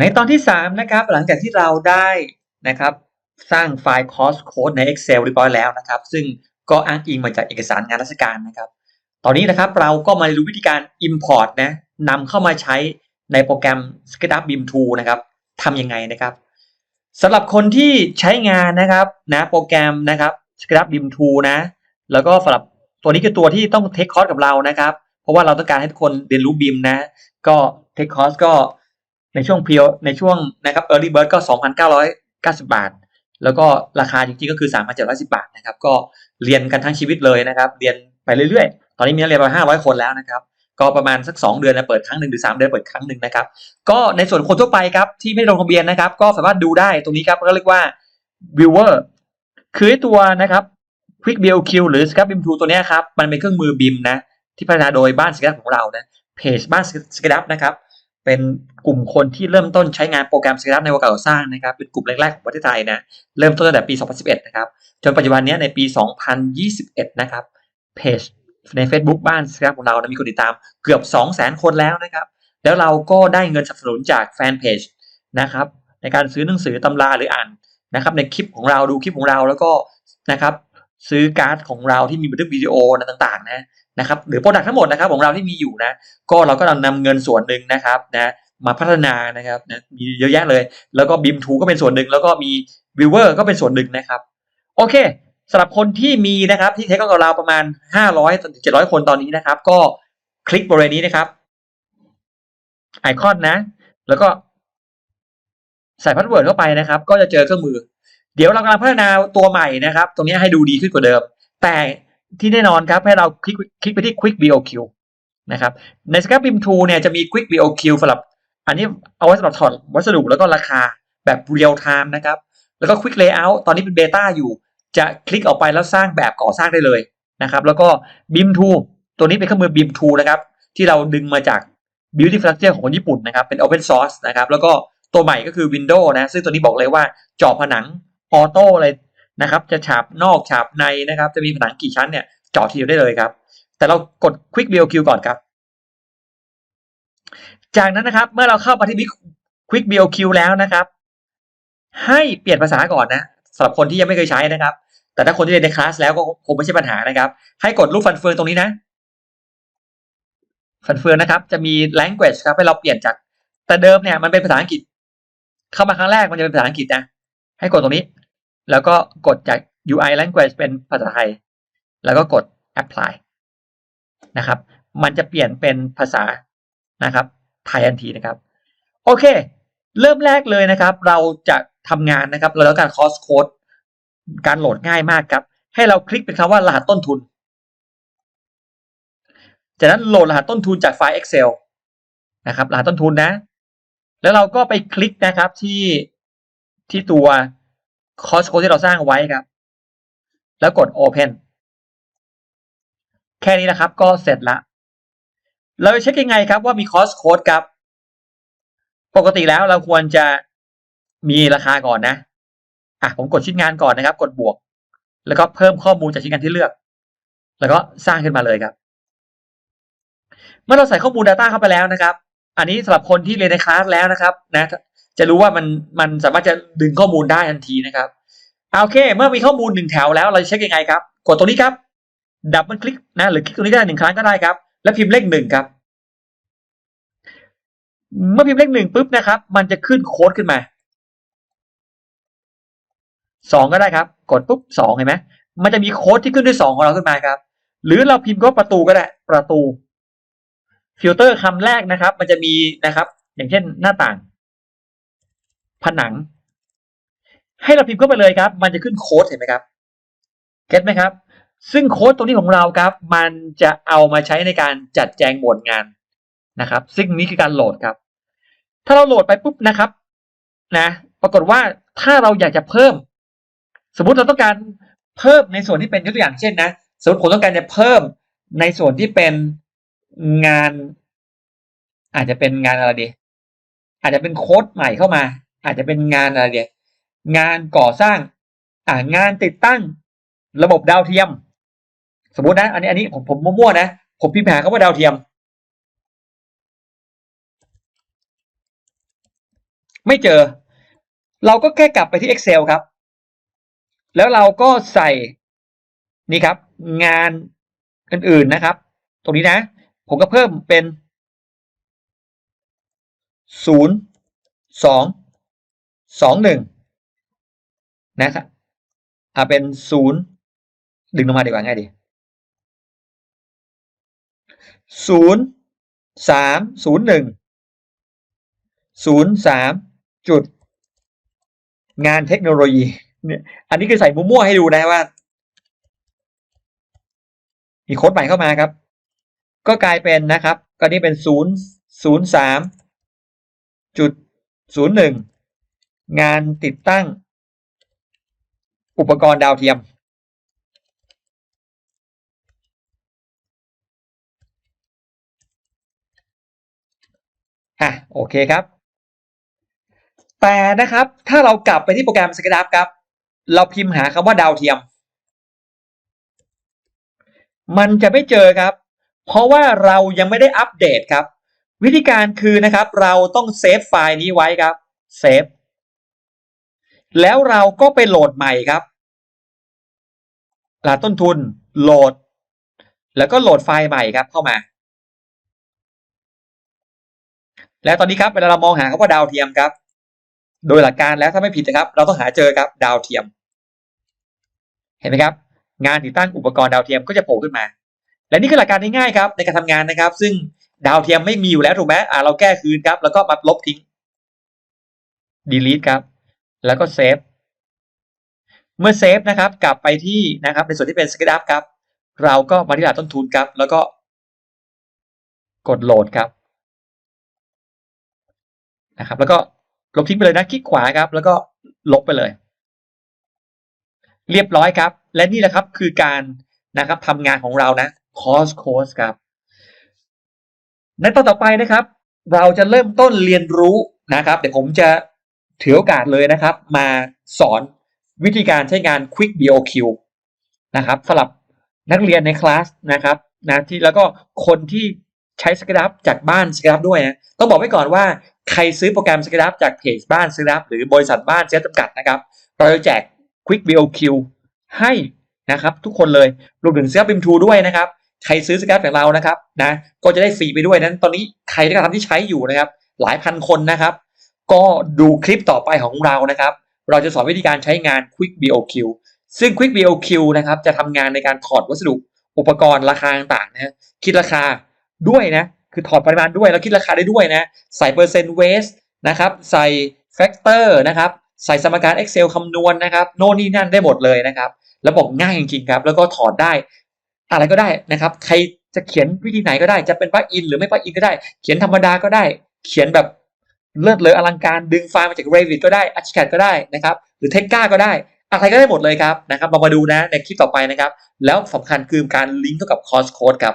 ในตอนที่ 3 นะครับ หลังจากที่เราได้นะครับสร้างไฟล์ course code ใน Excel เรียบร้อยแล้วนะครับ ซึ่งก็อ้างอิงมาจากเอกสารงานราชการนะครับ ตอนนี้นะครับเราก็มาดูวิธีการ import นะนำเข้ามาใช้ในโปรแกรม SketchUp BIM 2นะครับทำยังไงนะครับสำหรับคนที่ใช้งานนะครับนะโปรแกรมนะครับ SketchUp BIM 2นะ แล้วก็สำหรับตัวนี้คือตัวที่ต้องเทคคอร์สกับเรานะครับ เพราะว่าเราต้องการให้ทุกคนเรียนรู้ BIM นะ ก็เทคคอร์สก็ ในช่วงเพียวในช่วงนะครับ Early Bird ก็ 2,990 บาท แล้วก็ราคาจริงๆก็คือ 3,710 บาทนะครับ ก็เรียนกันทั้งชีวิตเลยนะครับ เรียนไปเรื่อยๆ ตอนนี้มีนักเรียนประมาณ500 คนแล้วนะครับ ก็ประมาณสัก 2 เดือนนะเปิดครั้งหนึ่งหรือ 3 เดือนเปิดครั้งหนึ่งนะครับ ก็ในส่วนคนทั่วไปครับที่ไม่ลงทะเบียนนะครับ ก็สามารถดูได้ตรงนี้ครับก็เรียกว่า viewer คือตัวนะครับ Quick BLQ หรือ SketchUp BIM 2ตัวเนี้ยครับ มันเป็นเครื่องมือ BIM นะที่พัฒนาโดยบ้าน SketchUp ของเรานะเพจบ้าน SketchUp นะครับ เป็นกลุ่มคนที่เริ่มต้นใช้งานโปรแกรม SketchUp ในวงการก่อสร้างนะครับ เป็นกลุ่มแรกๆของประเทศไทยนะเริ่มต้นตั้งแต่ปี 2011 นะครับ จนปัจจุบันนี้ในปี 2021 นะครับเพจใน Facebook บ้าน SketchUp ของเรานะมีคนติดตามเกือบ 200,000 คนแล้วนะครับ แล้วเราก็ได้เงินสนับสนุนจากแฟนเพจนะครับ ในการซื้อหนังสือตำราหรืออ่านนะครับ ในคลิปของเราดูคลิปของเราแล้วก็นะครับซื้อการ์ดของเราที่มีบันทึกวิดีโอต่างๆ นะ นะครับหรือโปรดักทั้งหมดนะครับของเราที่มีอยู่นะ ก็เราก็นำเงินส่วนหนึ่งนะครับนะมาพัฒนานะครับนะมีเยอะแยะเลย แล้วก็บิมทูก็เป็นส่วนหนึ่งแล้วก็มีวิวเวอร์ก็เป็นส่วนหนึ่งนะครับโอเคสำหรับคนที่มีนะครับที่เทคกับเราประมาณ 500ถึง700 คนตอนนี้นะครับ ก็คลิกบริเวณนี้นะครับ ไอคอนนะ แล้วก็ใส่พาสเวิร์ดเข้าไปนะครับ ก็จะเจอเครื่องมือ เดี๋ยวเรากำลังพัฒนาตัวใหม่นะครับ ตรงนี้ให้ดูดีขึ้นกว่าเดิม แต่ ที่แน่นอนครับให้เราคลิกคลิกไปที่ Quick BOQ นะครับใน Scrap BIM 2เนี่ยจะมี Quick BOQ สำหรับ อันนี้เอาไว้สำหรับถอดวัสดุแล้วก็ราคาแบบ real time นะครับ แล้วก็ Quick Layout ตอนนี้เป็นเบต้าอยู่ จะคลิกออกไปแล้วสร้างแบบก่อสร้างได้เลยนะครับแล้วก็ BIM 2ตัวนี้เป็นเครื่องมือ BIM 2นะครับที่เราดึงมาจาก Beauty Structure ของคนญี่ปุ่นนะครับเป็น Open Source นะครับแล้วก็ตัวใหม่ก็คือ Windows นะซึ่งตัวนี้บอกเลยว่าเจาะผนังออโต้เลย นะครับ จะฉาบนอกฉาบในนะครับ จะมีผนังกี่ชั้นเนี่ยเจาะทีเดียวได้เลยครับ แต่เรากด Quick BOQ ก่อนครับ จากนั้นนะครับ เมื่อเราเข้ามาที่ Quick BOQ แล้วนะครับ ให้เปลี่ยนภาษาก่อนนะสำหรับคนที่ยังไม่เคยใช้นะครับ แต่ถ้าคนที่เรียนในคลาสแล้วก็คงไม่ใช่ปัญหานะครับ ให้กดรูปฟันเฟืองตรงนี้นะฟันเฟืองนะครับ จะมี language ครับให้เราเปลี่ยนจากแต่เดิมเนี่ยมันเป็นภาษาอังกฤษ เข้ามาครั้งแรกมันจะเป็นภาษาอังกฤษนะให้กดตรงนี้ แล้วก็กดจาก UI language เป็นภาษาไทย แล้วก็กด apply นะครับ มันจะเปลี่ยนเป็นภาษานะครับไทยทันทีนะครับ โอเค เริ่มแรกเลยนะครับ เราจะทำงานนะครับเราแล้วการ cost code การโหลดง่ายมากครับ ให้เราคลิกเป็นคำว่ารหัสต้นทุน จากนั้นโหลดรหัสต้นทุนจากไฟล์ Excel นะครับรหัสต้นทุนนะ แล้วเราก็ไปคลิกนะครับที่ที่ตัว cost code ที่เราสร้างไว้ครับ แล้วกด open แค่นี้นะครับ ก็เสร็จละ เราจะเช็คยังไงครับว่ามี cost code ครับ ปกติแล้วเราควรจะมีราคาก่อนนะ อะผมกดชิ้นงานก่อนนะครับ กดบวก แล้วก็เพิ่มข้อมูลจากชิ้นงานที่เลือก แล้วก็สร้างขึ้นมาเลยครับ เมื่อเราใส่ข้อมูล Data เข้าไปแล้วนะครับ อันนี้สำหรับคนที่เรียนในคลาสแล้วนะครับ นะ จะรู้ว่ามันมันสามารถจะดึงข้อมูลได้ทันทีนะครับโอเค เมื่อมีข้อมูลหนึ่งแถวแล้วเราจะเช็คยังไงครับ กดตรงนี้ครับ ดับมันคลิกนะหรือคลิกตรงนี้ได้หนึ่งครั้งก็ได้ครับ แล้วพิมพ์เลขหนึ่งครับ เมื่อพิมพ์เลขหนึ่งปุ๊บนะครับ มันจะขึ้นโค้ดขึ้นมาสองก็ได้ครับ กดปุ๊บสองเห็นไหมมันจะมีโค้ดที่ขึ้นด้วยสองของเราขึ้นมาครับ หรือเราพิมพ์ก็ประตูก็ได้ ประตู ฟิลเตอร์คำแรกนะครับ มันจะมีนะครับ อย่างเช่นหน้าต่าง ผนัง ให้เราพิมพ์เข้าไปเลยครับ มันจะขึ้นโค้ดเห็นไหมครับเก็ตไหมครับ ซึ่งโค้ดตรงนี้ของเราครับ มันจะเอามาใช้ในการจัดแจงหมวดงานนะครับ ซึ่งนี้คือการโหลดครับ ถ้าเราโหลดไปปุ๊บนะครับนะ ปรากฏว่าถ้าเราอยากจะเพิ่ม สมมุติเราต้องการเพิ่มในส่วนที่เป็นยกตัวอย่างเช่นนะสมมติผมต้องการจะเพิ่มในส่วนที่เป็นงาน อาจจะเป็นงานอะไรดี อาจจะเป็นโค้ดใหม่เข้ามา อาจจะเป็นงานอะไรเดียงานก่อสร้าง อ่างานติดตั้ง ระบบดาวเทียม สมมุตินะ อันนี้อันนี้ผมผมมั่วๆนะ ผมพิมพ์หาคำว่าดาวเทียม ไม่เจอ เราก็แค่กลับไปที่ Excel ครับ แล้วเราก็ใส่นี่ครับ งานอื่นๆนะครับ ตรงนี้นะ ผมก็เพิ่มเป็นศูนย์สอง สองหนึ่งนะครับอ่าเป็นศูนย์ดึงลงมาดีกว่าง่ายดีศูนย์สามศูนย์หนึ่งศูนย์สามจุด งานเทคโนโลยีเนี่ยอันนี้คือใส่มั่วๆให้ดูนะว่า มีโค้ดใหม่เข้ามาครับ ก็กลายเป็นนะครับ ก็นี่เป็นศูนย์ศูนย์สามจุดศูนย์หนึ่ง งานติดตั้ง อุปกรณ์ดาวเทียม อะ โอเคครับ แต่นะครับ ถ้าเรากลับไปที่โปรแกรม SketchUp ครับ เราพิมพ์หาคำว่าดาวเทียม มันจะไม่เจอครับ เพราะว่าเรายังไม่ได้อัปเดตครับ วิธีการคือนะครับ เราต้องเซฟไฟล์นี้ไว้ครับ เซฟ แล้วเราก็ไปโหลดใหม่ครับหาต้นทุนโหลด แล้วก็โหลดไฟล์ใหม่ครับเข้ามา แล้วตอนนี้ครับเวลาเรามองหาคำว่าดาวเทียมครับ โดยหลักการแล้วถ้าไม่ผิดนะครับ เราต้องหาเจอครับดาวเทียม เห็นไหมครับ งานติดตั้งอุปกรณ์ดาวเทียมก็จะโผล่ขึ้นมา และนี่คือหลักการง่ายๆครับ ในการทำงานนะครับ ซึ่งดาวเทียมไม่มีอยู่แล้วถูกไหมอ่าเราแก้คืนครับ แล้วก็มาลบทิ้ง delete ครับ แล้วก็เซฟเมื่อเซฟนะครับกลับไปที่นะครับในส่วนที่เป็น SketchUp ครับ เราก็มาที่หลักต้นทุนครับ แล้วก็กดโหลดครับนะครับ แล้วก็ลบทิ้งไปเลยนะคลิกขวาครับ แล้วก็ลบไปเลย เรียบร้อยครับ และนี่แหละครับคือการนะครับทำงานของเรานะ course course ครับ ในตอนต่อไปนะครับ เราจะเริ่มต้นเรียนรู้นะครับ เดี๋ยวผมจะ ถือโอกาสเลยนะครับ มาสอนวิธีการใช้งาน Quick BOQ นะครับสำหรับนักเรียนในคลาสนะครับนะที่แล้วก็คนที่ใช้ SketchUp จากบ้าน SketchUp ด้วยนะต้องบอกไว้ก่อนว่าใครซื้อโปรแกรม SketchUp จากเพจบ้าน SketchUp หรือบริษัทบ้านเซ็ตจำกัดนะครับ เราจะแจก Quick BOQ ให้นะครับ ทุกคนเลยรวมถึง SketchUp BIM 2ด้วยนะครับ ใครซื้อ SketchUp จากเรานะครับนะก็จะได้ฟรีไปด้วยนั้น ตอนนี้ใครที่กำลังที่ใช้อยู่นะครับ หลายพันคนนะครับ ก็ดูคลิปต่อไปของเรานะครับ เราจะสอนวิธีการใช้งาน Quick BOQ ซึ่ง Quick BOQ นะครับจะทำงานในการถอดวัสดุอุปกรณ์ราคาต่างๆนะคิดราคาด้วยนะ คือถอดปริมาณด้วยแล้วคิดราคาได้ด้วยนะ ใส่เปอร์เซ็นต์เวสนะครับใส่แฟกเตอร์นะครับใส่สมการ Excel คำนวณนะครับ โน่นนี่นั่นได้หมดเลยนะครับระบบง่ายจริงๆครับ แล้วก็ถอดได้ อะไรก็ได้นะครับ ใครจะเขียนวิธีไหนก็ได้ จะเป็นปลั๊กอินหรือไม่ปลั๊กอินก็ได้ เขียนธรรมดาก็ได้ เขียนแบบ เลิศเลออลังการดึงไฟล์มาจาก Revit ก็ได้ Archicad ก็ได้นะครับ หรือ Tekka ก็ได้ อะไรก็ได้หมดเลยครับนะครับ มามาดูนะในคลิปต่อไปนะครับ แล้วสำคัญคือการลิงก์เข้ากับ Course Code ครับ